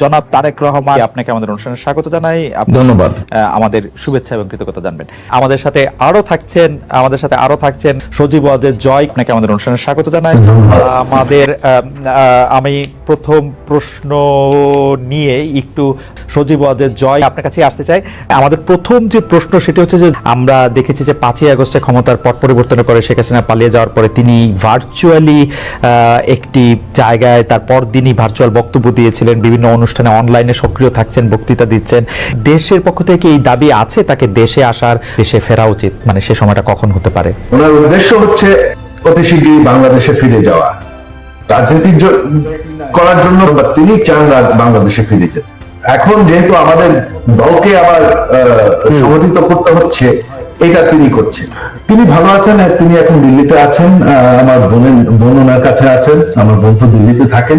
জনাব তারেক রহমান আপনাকে আমাদের অনুষ্ঠানে স্বাগত জানাই। ধন্যবাদ। আমাদের শুভেচ্ছা এবং কৃতজ্ঞতা জানবেন। আমাদের সাথে আরও থাকছেন আমাদের সাথে আরও থাকছেন সজীব ওয়াজেদ জয় আপনাকে আমাদের অনুষ্ঠানে স্বাগত জানাই। আমাদের আমি প্রথম প্রশ্ন নিয়ে একটু সজীব ওয়াজেদ জয় আপনার কাছে আসতে চাই। আমাদের প্রথম যে প্রশ্ন সেটা হচ্ছে যে আমরা দেখেছি যে পাঁচই আগস্টে ক্ষমতার পট পরিবর্তনের পরে শেখ হাসিনা পালিয়ে যাওয়ার পরে তিনি ভার্চুয়ালি একটি জায়গায় তারপর দিনই ভার্চুয়াল বক্তব্য দিয়েছিলেন বিভিন্ন অনুষ্ঠানে অনলাইনে সক্রিয় থাকছেন, বক্তৃতা দিচ্ছেন। দেশের পক্ষ থেকে এই দাবি আছে, তাকে দেশে আসার, দেশে ফেরা উচিত? মানে সে সময়টা কখন হতে পারে? ওনার উদ্দেশ্য হচ্ছে অতি শীঘ্রই বাংলাদেশে ফিরে যাওয়া। করার জন্য তিনি চান বাংলাদেশে ফিরে যেতে। এখন যেহেতু আমাদের দলকে আবার সংগঠিত করতে হচ্ছে, এটা তিনি করছেন। তিনি ভালো আছেন তিনি এখন দিল্লিতে আছেন আমার বোনের, বোন ওনার কাছে আছেন, আমার বন্ধু দিল্লিতে থাকেন।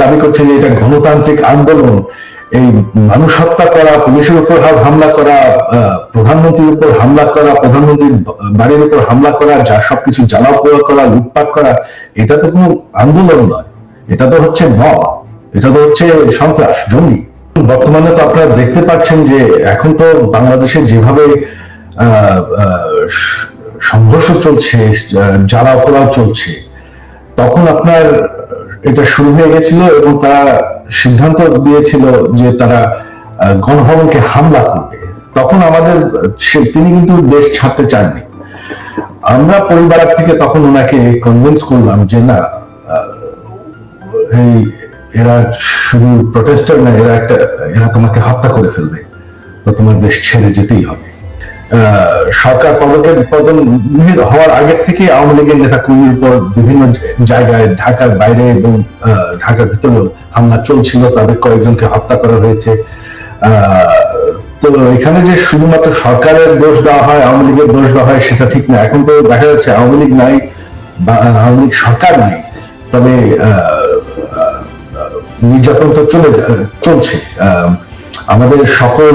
দাবি করছে যে এটা গণতান্ত্রিক আন্দোলন, এই মানুষ হত্যা করা, পুলিশের উপর হামলা করা প্রধানমন্ত্রীর উপর হামলা করা, প্রধানমন্ত্রীর বাড়ির উপর হামলা করা, যা সবকিছু জ্বালাও পোড়া করা, লুটপাট করা, এটা তো কোনো আন্দোলন নয়। এটা তো হচ্ছে ম এটা তো হচ্ছে সন্ত্রাস, জঙ্গি। বর্তমানে তো আপনারা দেখতে পাচ্ছেন যে এখন তো বাংলাদেশে যেভাবে সংঘর্ষ চলছে জ্বালাও পোড়াও চলছে তখন আপনার এটা শুরু হয়ে গেছিল এবং তারা সিদ্ধান্ত দিয়েছিল যে তারা গণভবনকে হামলা করবে। তখন আমাদের তিনি কিন্তু দেশ ছাড়তে চাননি। আমরা পরিবার থেকে তখন ওনাকে কনভিন্স করলাম যে না এই, এরা শুধু প্রটেস্টার না, এরা একটা, এরা তোমাকে হত্যা করে ফেলবে। তো তোমার দেশ ছেড়ে যেতেই হবে। সরকার পদক্ষেপ পতন হওয়ার আগে থেকে আওয়ামী লীগের নেতা কর্মীর উপর বিভিন্ন জায়গায় ঢাকার বাইরে এবং ঢাকার ভিতরে হামলা চলছিল, তাদের কয়েকজনকে হত্যা করা হয়েছে। তো এখানে যে শুধুমাত্র সরকারের দোষ দেওয়া হয়, আওয়ামী লীগের দোষ দেওয়া হয়, সেটা ঠিক না। এখন তো দেখা যাচ্ছে আওয়ামী লীগ নাই বা আওয়ামী লীগ সরকার নাই, তবে নির্যাতন তো চলে চলছে। আমাদের সকল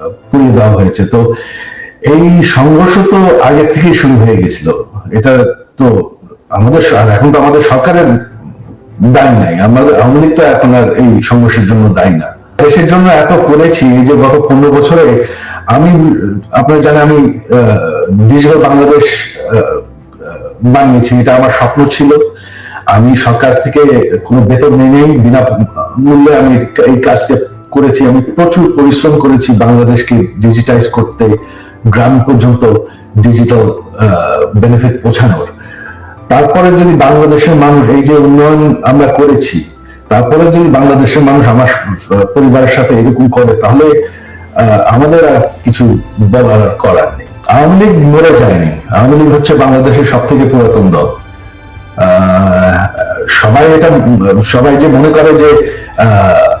পুড়িয়ে দেওয়া হয়েছে। তো এই সংঘর্ষ তো আগে থেকেই শুরু হয়ে গেছিল। এটা তো আমাদের এখন তো আমাদের সরকারের দায় নাই। আমাদের আওয়ামী তো এখন আর এই সংঘর্ষের জন্য দায়ী না। দেশের জন্য এত করেছি যে গত পনেরো বছরে আমি, আপনার জানে আমি ডিজিটাল বাংলাদেশ বানিয়েছি। এটা আমার স্বপ্ন ছিল। আমি সরকার থেকে কোনো বেতন নেই বিনা মূল্যে আমি এই কাজটা করেছি আমি প্রচুর পরিশ্রম করেছি বাংলাদেশকে ডিজিটাইজ করতে গ্রাম পর্যন্ত ডিজিটাল বেনিফিট পৌঁছানোর। তারপরে যদি বাংলাদেশের মানুষ এই যে উন্নয়ন আমরা করেছি তারপরে যদি বাংলাদেশের মানুষ আমার পরিবারের সাথে এরকম করে তাহলে আমাদের আর কিছু বলার করার নেই। আওয়ামী লীগ মরে যায়নি। আওয়ামী লীগ হচ্ছে বাংলাদেশের সব থেকে পুরাতন দল। সবাই এটা সবাই যে মনে করে যে আহ,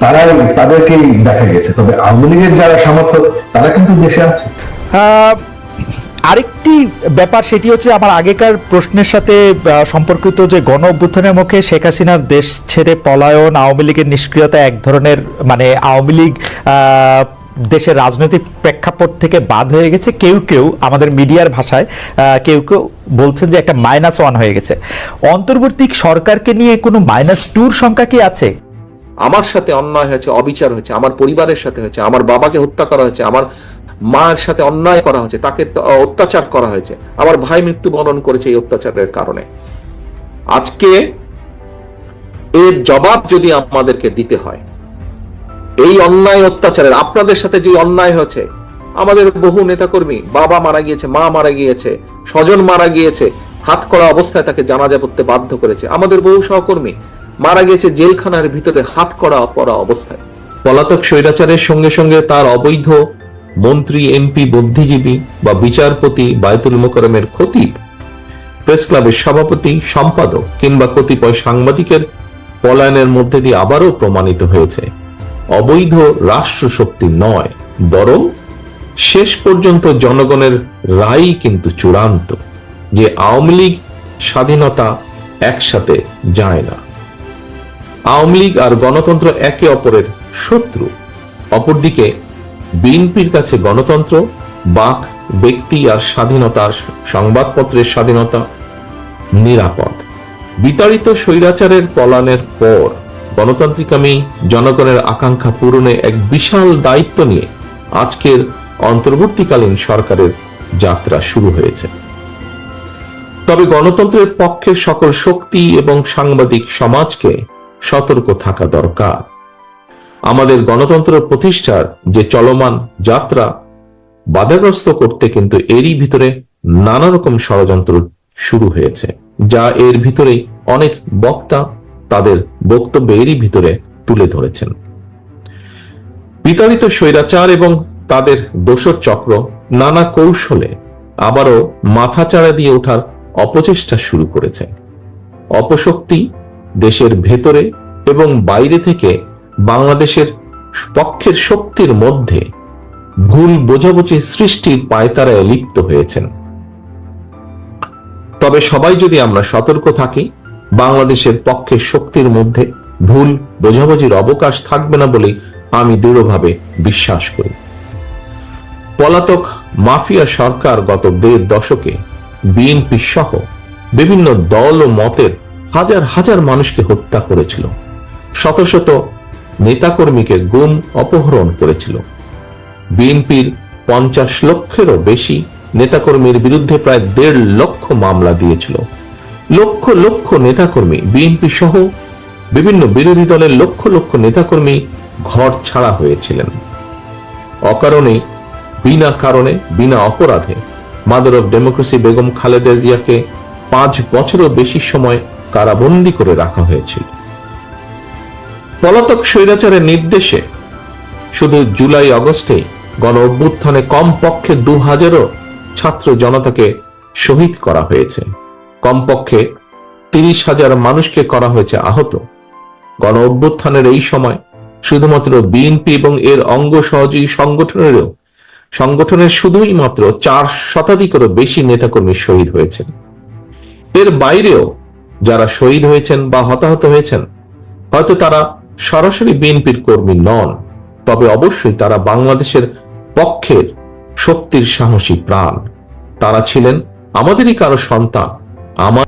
তারাই তাদেরকেই দেখা গেছে। তবে আওয়ামী লীগের যারা সমর্থক, তারা কিন্তু দেশে আছে। আরেকটি ব্যাপার সেটি হচ্ছে আমার আগেকার প্রশ্নের সাথে সম্পর্কিত যে গণ অভ্যুত্থানের মুখে শেখ হাসিনার দেশ ছেড়ে পলায়ন, আওয়ামী লীগের নিষ্ক্রিয়তা এক ধরনের মানে আওয়ামী লীগ দেশের রাজনৈতিক প্রেক্ষাপট থেকে বাদ হয়ে গেছে। কেউ কেউ আমাদের মিডিয়ার ভাষায় কেউ কেউ বলছেন যে একটা মাইনাস ওয়ান হয়ে গেছে। অন্তর্বর্তী সরকারকে নিয়ে কোনো মাইনাস টুর সংখ্যা কি আছে? আমার সাথে অন্যায় হয়েছে, অবিচার হয়েছে, আমার পরিবারের সাথে হয়েছে, আমার বাবাকে হত্যা করা হয়েছে, আমার মায়ের সাথে অন্যায় করা হয়েছে, তাকে অত্যাচার করা হয়েছে, আমার ভাই মৃত্যুবরণ করেছে এই অত্যাচারের কারণে। আজকে এর জবাব যদি আমাদেরকে দিতে হয়, এই অন্যায় অত্যাচারের, আপনাদের সাথে যে অন্যায় হয়েছে, আমাদের বহু নেতাকর্মী, বাবা মারা গিয়েছে, মা মারা গিয়েছে, স্বজন মারা গিয়েছে, হাত করা অবস্থায় তাকে জানাজা করতে বাধ্য করেছে, আমাদের বহু সহকর্মী মারা গিয়েছে জেলখানার ভিতরে হাত করা পড়া অবস্থায়। পলাতক স্বৈরাচারের সঙ্গে সঙ্গে তার অবৈধ মন্ত্রী, এমপি, বুদ্ধিজীবী বা বিচারপতি বায়তুল মোকরমের খতিব, প্রেস ক্লাবের সভাপতি, সম্পাদক কিংবা কতিপয় সাংবাদিকের পলায়নের মধ্যে দিয়ে আবারও প্রমাণিত হয়েছে। অবৈধ রাষ্ট্রশক্তি নয়, বরং শেষ পর্যন্ত জনগণের রায় কিন্তু চূড়ান্ত, যে আওয়ামী লীগ স্বাধীনতা একসাথে যায় না। আওয়ামী লীগ আর গণতন্ত্র একে অপরের শত্রু। অপরদিকে, বিএনপির কাছে গণতন্ত্র, বাক, ব্যক্তি আর স্বাধীনতার সংবাদপত্রের স্বাধীনতা নিরাপদ। বিতাড়িত স্বৈরাচারের পলানের পর গণতান্ত্রিকামী জনগণের আকাঙ্ক্ষা পূরণে এক বিশাল দায়িত্ব নিয়ে আজকের অন্তর্বর্তীকালীন সরকারের যাত্রা শুরু হয়েছে। তবে গণতন্ত্রের পক্ষে সকল শক্তি এবং সাংবাদিক সমাজকে সতর্ক থাকা দরকার। আমাদের গণতন্ত্র প্রতিষ্ঠার যে চলমান যাত্রা, বাধাগ্রস্ত করতে কিন্তু এরই ভিতরে নানা রকম ষড়যন্ত্র শুরু হয়েছে, যা এর ভিতরেই অনেক বক্তা তাদের বক্তব্য এরই ভিতরে তুলে ধরেছেন। বিতাড়িত স্বৈরাচার এবং তাদের দোষর চক্র নানা কৌশলে আবারও মাথাচাড়া দিয়ে ওঠার অপচেষ্টা শুরু করেছে। অপশক্তি দেশের ভেতরে এবং বাইরে থেকে বাংলাদেশের পক্ষের শক্তির মধ্যে ভুল বোঝাবুঝি সৃষ্টির পায়তারায় লিপ্ত হয়েছেন। তবে সবাই যদি আমরা সতর্ক থাকি, বাংলাদেশের পক্ষের শক্তির মধ্যে ভুল বোঝাবুঝির অবকাশ থাকবে না বলেই আমি দৃঢ়ভাবে বিশ্বাস করি। পলাতক মাফিয়া সরকার গত দেড় দশকে বিএনপি সহ বিভিন্ন দল ও মতের হাজার হাজার মানুষকে হত্যা করেছিল। শত শত নেতাকর্মীকে গুম, অপহরণ করেছিল। বিএনপির পঞ্চাশ লক্ষেরও বেশি নেতাকর্মীর বিরুদ্ধে প্রায় দেড় লক্ষ মামলা দিয়েছিল। লক্ষ লক্ষ নেতাকর্মী, বিএনপি সহ বিভিন্ন বিরোধী দলের লক্ষ লক্ষ নেতাকর্মী ঘর ছাড়া হয়েছিলেন। অকারণে, বিনা কারণে, বিনা অপরাধে mother of democracy Begum Khaleda জিয়াকে পাঁচ বছরও বেশি সময় কারাবন্দী করে রাখা হয়েছিল। পলাতক স্বৈরাচারের নির্দেশে শুধু জুলাই আগস্টে গণ অভ্যুত্থানে কমপক্ষে দু হাজারও ছাত্র জনতাকে শহীদ করা হয়েছে। কমপক্ষে তিরিশ হাজার মানুষকে করা হয়েছে আহত। গণ অভ্যুত্থানের এই সময় শুধুমাত্র বিএনপি এবং এর অঙ্গ সহযোগী সংগঠনেরও সংগঠনের শুধুই মাত্র চার শতাধিকেরও বেশি নেতাকর্মী শহীদ হয়েছেন। এর বাইরেও যারা শহীদ হয়েছেন বা হতাহত হয়েছেন, হয়তো তারা সরাসরি বিএনপির কর্মী নন, তবে অবশ্যই তারা বাংলাদেশের পক্ষের শক্তির সাহসী প্রাণ। তারা ছিলেন আমাদেরই কারও সন্তান, আমার